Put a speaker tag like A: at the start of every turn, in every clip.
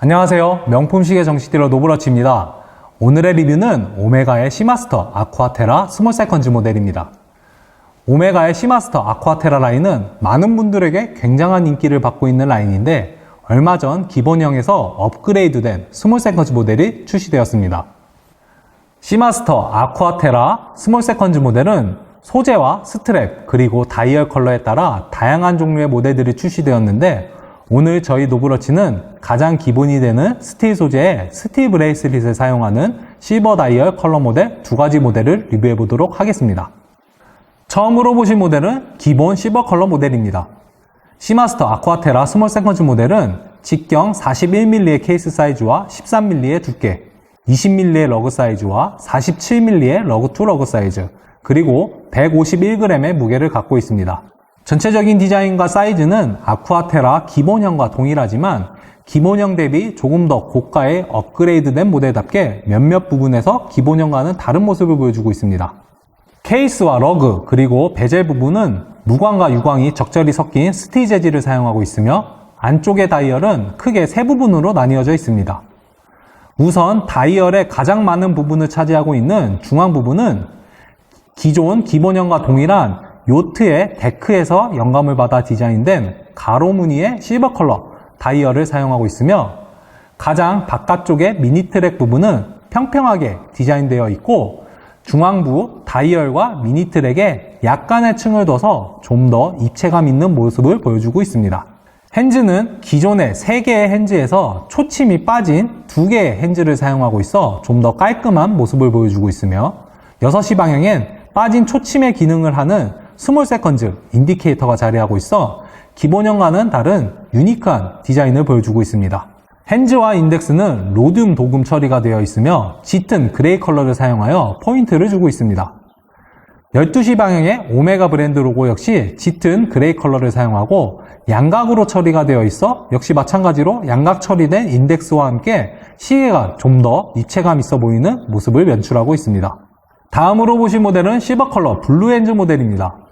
A: 안녕하세요. 명품 시계 정식 딜러 노브러치입니다. 오늘의 리뷰는 오메가의 시마스터 아쿠아테라 스몰 세컨즈 모델입니다. 오메가의 시마스터 아쿠아테라 라인은 많은 분들에게 굉장한 인기를 받고 있는 라인인데 얼마 전 기본형에서 업그레이드된 스몰 세컨즈 모델이 출시되었습니다. 시마스터 아쿠아테라 스몰 세컨즈 모델은 소재와 스트랩 그리고 다이얼 컬러에 따라 다양한 종류의 모델들이 출시되었는데 오늘 저희 노브러치는 가장 기본이 되는 스틸 소재의 스틸 브레이슬릿을 사용하는 실버 다이얼 컬러 모델 두 가지 모델을 리뷰해 보도록 하겠습니다. 처음으로 보신 모델은 기본 실버 컬러 모델입니다. 시마스터 아쿠아테라 스몰 세컨즈 모델은 직경 41mm의 케이스 사이즈와 13mm의 두께, 20mm의 러그 사이즈와 47mm의 러그 투 러그 사이즈, 그리고 151g의 무게를 갖고 있습니다. 전체적인 디자인과 사이즈는 아쿠아테라 기본형과 동일하지만 기본형 대비 조금 더 고가의 업그레이드된 모델답게 몇몇 부분에서 기본형과는 다른 모습을 보여주고 있습니다. 케이스와 러그 그리고 베젤 부분은 무광과 유광이 적절히 섞인 스티 재질을 사용하고 있으며 안쪽의 다이얼은 크게 세 부분으로 나뉘어져 있습니다. 우선 다이얼의 가장 많은 부분을 차지하고 있는 중앙 부분은 기존 기본형과 동일한 요트의 데크에서 영감을 받아 디자인된 가로 무늬의 실버 컬러 다이얼을 사용하고 있으며 가장 바깥쪽의 미니 트랙 부분은 평평하게 디자인되어 있고 중앙부 다이얼과 미니 트랙에 약간의 층을 둬서 좀 더 입체감 있는 모습을 보여주고 있습니다. 핸즈는 기존의 3개의 핸즈에서 초침이 빠진 2개의 핸즈를 사용하고 있어 좀 더 깔끔한 모습을 보여주고 있으며 6시 방향엔 빠진 초침의 기능을 하는 스몰 세컨즈 인디케이터가 자리하고 있어 기본형과는 다른 유니크한 디자인을 보여주고 있습니다. 핸즈와 인덱스는 로듐 도금 처리가 되어 있으며 짙은 그레이 컬러를 사용하여 포인트를 주고 있습니다. 12시 방향의 오메가 브랜드 로고 역시 짙은 그레이 컬러를 사용하고 양각으로 처리가 되어 있어 역시 마찬가지로 양각 처리된 인덱스와 함께 시계가 좀 더 입체감 있어 보이는 모습을 연출하고 있습니다. 다음으로 보신 모델은 실버 컬러 블루 엔즈 모델입니다.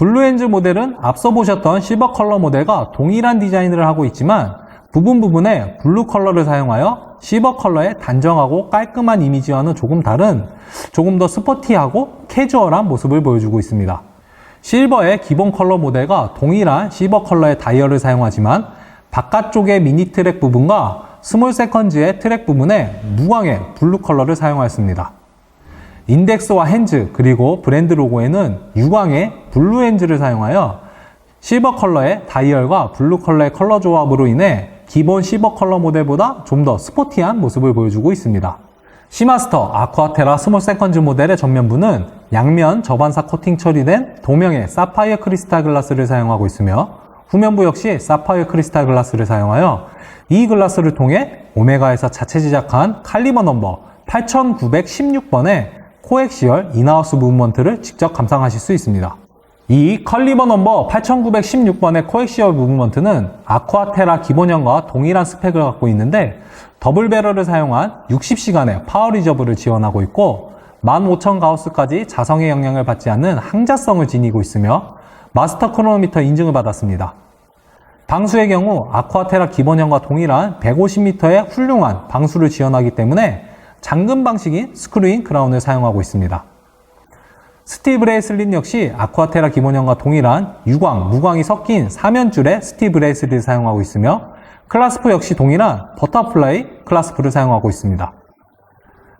A: 블루엔즈 모델은 앞서 보셨던 실버 컬러 모델과 동일한 디자인을 하고 있지만 부분 부분에 블루 컬러를 사용하여 실버 컬러의 단정하고 깔끔한 이미지와는 조금 다른 조금 더 스포티하고 캐주얼한 모습을 보여주고 있습니다. 실버의 기본 컬러 모델과 동일한 실버 컬러의 다이얼을 사용하지만 바깥쪽의 미니 트랙 부분과 스몰 세컨즈의 트랙 부분에 무광의 블루 컬러를 사용하였습니다. 인덱스와 핸즈 그리고 브랜드 로고에는 유광의 블루 핸즈를 사용하여 실버 컬러의 다이얼과 블루 컬러의 컬러 조합으로 인해 기본 실버 컬러 모델보다 좀 더 스포티한 모습을 보여주고 있습니다. 시마스터 아쿠아테라 스몰 세컨즈 모델의 전면부는 양면 저반사 코팅 처리된 도명의 사파이어 크리스탈 글라스를 사용하고 있으며 후면부 역시 사파이어 크리스탈 글라스를 사용하여 이 글라스를 통해 오메가에서 자체 제작한 칼리버 넘버 8916번의 코엑시얼 인하우스 무브먼트를 직접 감상하실 수 있습니다. 이 컬리버 넘버 8916번의 코엑시얼 무브먼트는 아쿠아테라 기본형과 동일한 스펙을 갖고 있는데 더블 배럴을 사용한 60시간의 파워 리저브를 지원하고 있고 15,000 가우스까지 자성의 영향을 받지 않는 항자성을 지니고 있으며 마스터 크로노미터 인증을 받았습니다. 방수의 경우 아쿠아테라 기본형과 동일한 150m의 훌륭한 방수를 지원하기 때문에 잠금 방식인 스크루인 크라운을 사용하고 있습니다. 스티 브 레이슬릿 역시 아쿠아테라 기본형과 동일한 유광, 무광이 섞인 사면줄의 스티 브 레이슬릿을 사용하고 있으며 클라스프 역시 동일한 버터플라이 클라스프를 사용하고 있습니다.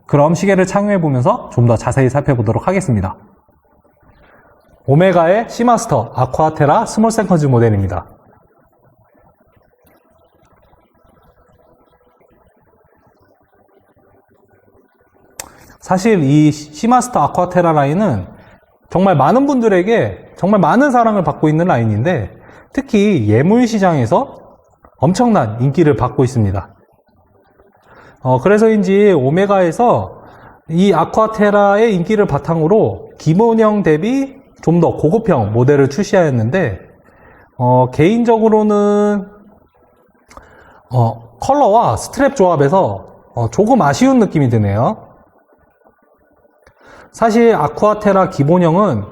A: 그럼 시계를 착용해 보면서 좀 더 자세히 살펴보도록 하겠습니다. 오메가의 시마스터 아쿠아테라 스몰 세컨즈 모델입니다. 사실 이 시마스터 아쿠아테라 라인은 정말 많은 분들에게 정말 많은 사랑을 받고 있는 라인인데 특히 예물 시장에서 엄청난 인기를 받고 있습니다. 어, 그래서인지 오메가에서 이 아쿠아테라의 인기를 바탕으로 기본형 대비 좀 더 고급형 모델을 출시하였는데 어, 개인적으로는 어, 컬러와 스트랩 조합에서 어, 조금 아쉬운 느낌이 드네요. 사실 아쿠아테라 기본형은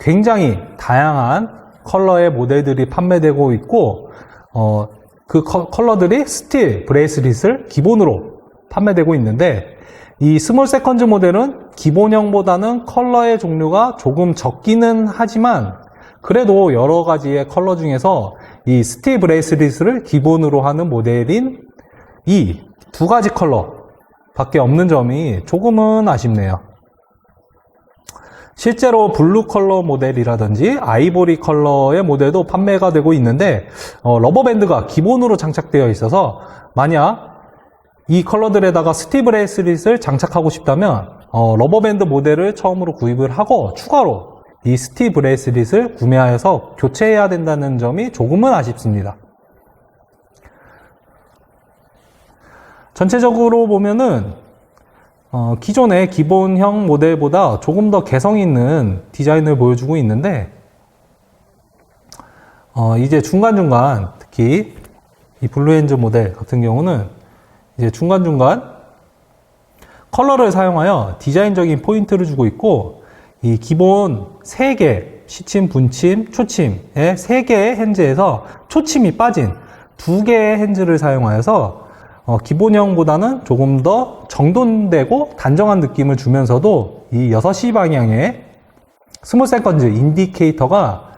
A: 굉장히 다양한 컬러의 모델들이 판매되고 있고 어, 그 커- 컬러들이 스틸 브레이슬릿을 기본으로 판매되고 있는데 이 스몰 세컨즈 모델은 기본형보다는 컬러의 종류가 조금 적기는 하지만 그래도 여러 가지의 컬러 중에서 이 스틸 브레이슬릿을 기본으로 하는 모델인 이 두 가지 컬러 밖에 없는 점이 조금은 아쉽네요. 실제로 블루 컬러 모델이라든지 아이보리 컬러의 모델도 판매가 되고 있는데 어, 러버밴드가 기본으로 장착되어 있어서 만약 이 컬러들에다가 스티 브 레이슬릿을 장착하고 싶다면 어, 러버밴드 모델을 처음으로 구입을 하고 추가로 이 스티 브 레이슬릿을 구매하여서 교체해야 된다는 점이 조금은 아쉽습니다. 전체적으로 보면은 어, 기존의 기본형 모델보다 조금 더 개성 있는 디자인을 보여주고 있는데 어, 이제 중간중간 특히 이 블루엔즈 모델 같은 경우는 이제 중간중간 컬러를 사용하여 디자인적인 포인트를 주고 있고 이 기본 3개 시침, 분침, 초침의 3개의 핸즈에서 초침이 빠진 2개의 핸즈를 사용하여서 어, 기본형보다는 조금 더 정돈되고 단정한 느낌을 주면서도 이 6시 방향의 스몰 세컨즈 인디케이터가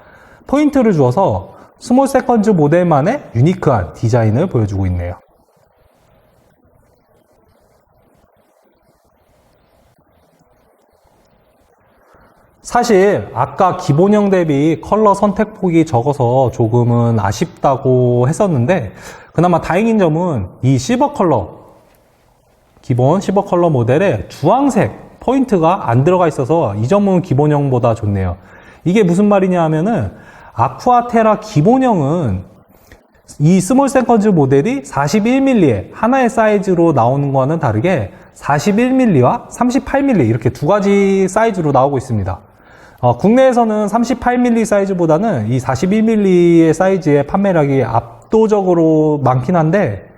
A: 포인트를 주어서 스몰 세컨즈 모델만의 유니크한 디자인을 보여주고 있네요. 사실 아까 기본형 대비 컬러 선택폭이 적어서 조금은 아쉽다고 했었는데 그나마 다행인 점은 이 실버 컬러 기본 실버 컬러 모델에 주황색 포인트가 안 들어가 있어서 이 점은 기본형보다 좋네요. 이게 무슨 말이냐 하면은 아쿠아테라 기본형은 이 스몰 세컨즈 모델이 41mm의 하나의 사이즈로 나오는 거와는 다르게 41mm와 38mm 이렇게 두 가지 사이즈로 나오고 있습니다. 어, 국내에서는 38mm 사이즈보다는 이 41mm의 사이즈의 판매량이 압도적으로 많긴 한데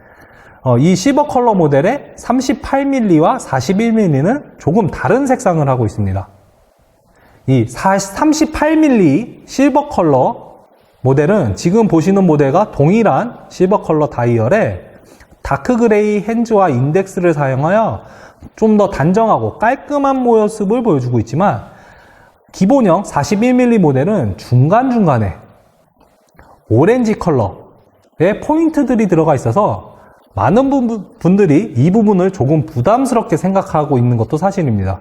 A: 어, 이 시버 컬러 모델의 38mm와 41mm는 조금 다른 색상을 하고 있습니다. 이 38mm 실버 컬러 모델은 지금 보시는 모델과 동일한 실버 컬러 다이얼에 다크 그레이 핸즈와 인덱스를 사용하여 좀 더 단정하고 깔끔한 모습을 보여주고 있지만 기본형 41mm 모델은 중간중간에 오렌지 컬러의 포인트들이 들어가 있어서 많은 분- 분들이 이 부분을 조금 부담스럽게 생각하고 있는 것도 사실입니다.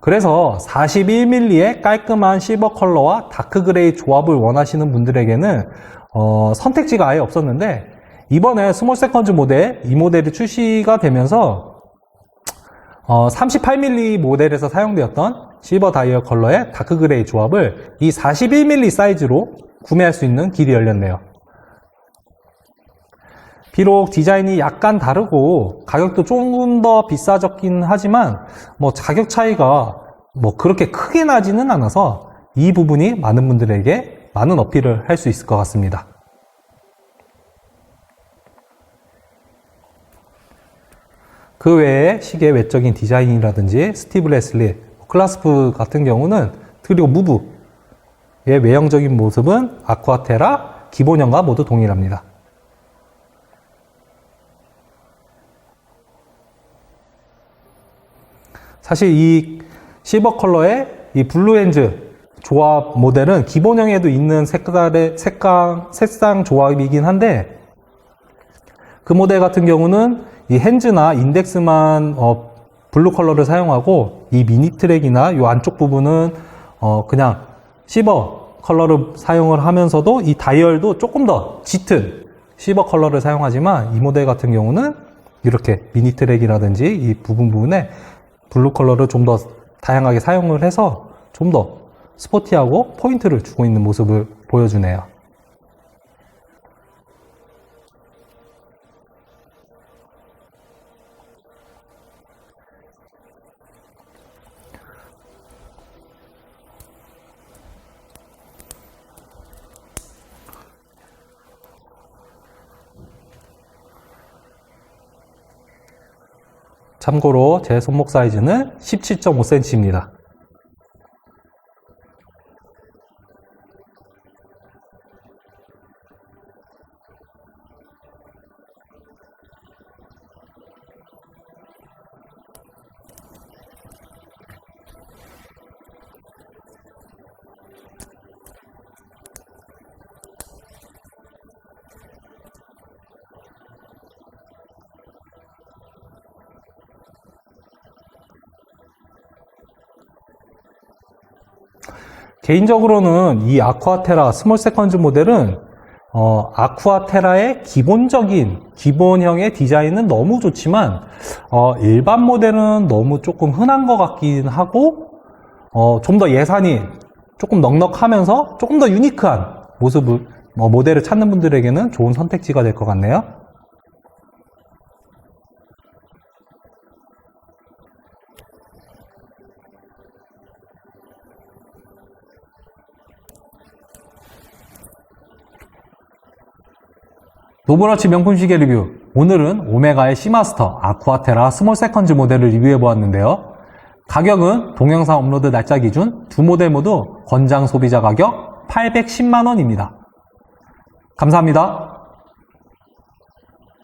A: 그래서 41mm의 깔끔한 실버 컬러와 다크 그레이 조합을 원하시는 분들에게는 어, 선택지가 아예 없었는데 이번에 스몰 세컨즈 모델 이 모델이 출시가 되면서 어, 38mm 모델에서 사용되었던 실버 다이얼 컬러의 다크 그레이 조합을 이 41mm 사이즈로 구매할 수 있는 길이 열렸네요. 비록 디자인이 약간 다르고 가격도 조금 더 비싸졌긴 하지만 뭐 가격 차이가 뭐 그렇게 크게 나지는 않아서 이 부분이 많은 분들에게 많은 어필을 할 수 있을 것 같습니다. 그 외에 시계 외적인 디자인이라든지 스티브 레슬리, 클라스프 같은 경우는 그리고 무브의 외형적인 모습은 아쿠아테라 기본형과 모두 동일합니다. 사실 이 실버 컬러의 이 블루 엔즈 조합 모델은 기본형에도 있는 색깔의 색감, 색상 조합이긴 한데 그 모델 같은 경우는 이 핸즈나 인덱스만 어, 블루 컬러를 사용하고 이 미니 트랙이나 이 안쪽 부분은 어, 그냥 실버 컬러를 사용을 하면서도 이 다이얼도 조금 더 짙은 실버 컬러를 사용하지만 이 모델 같은 경우는 이렇게 미니 트랙이라든지 이 부분 부분에 블루 컬러를 좀 더 다양하게 사용을 해서 좀 더 스포티하고 포인트를 주고 있는 모습을 보여주네요. 참고로 제 손목 사이즈는 17.5cm입니다. 개인적으로는 이 아쿠아테라 스몰 세컨즈 모델은 어, 아쿠아테라의 기본적인 기본형의 디자인은 너무 좋지만 어, 일반 모델은 너무 조금 흔한 것 같긴 하고 어, 좀 더 예산이 조금 넉넉하면서 조금 더 유니크한 모습을 어, 모델을 찾는 분들에게는 좋은 선택지가 될 것 같네요. 노브라치 명품 시계 리뷰. 오늘은 오메가의 시마스터 아쿠아테라 스몰 세컨즈 모델을 리뷰해 보았는데요. 가격은 동영상 업로드 날짜 기준 두 모델 모두 권장 소비자 가격 810만원입니다. 감사합니다.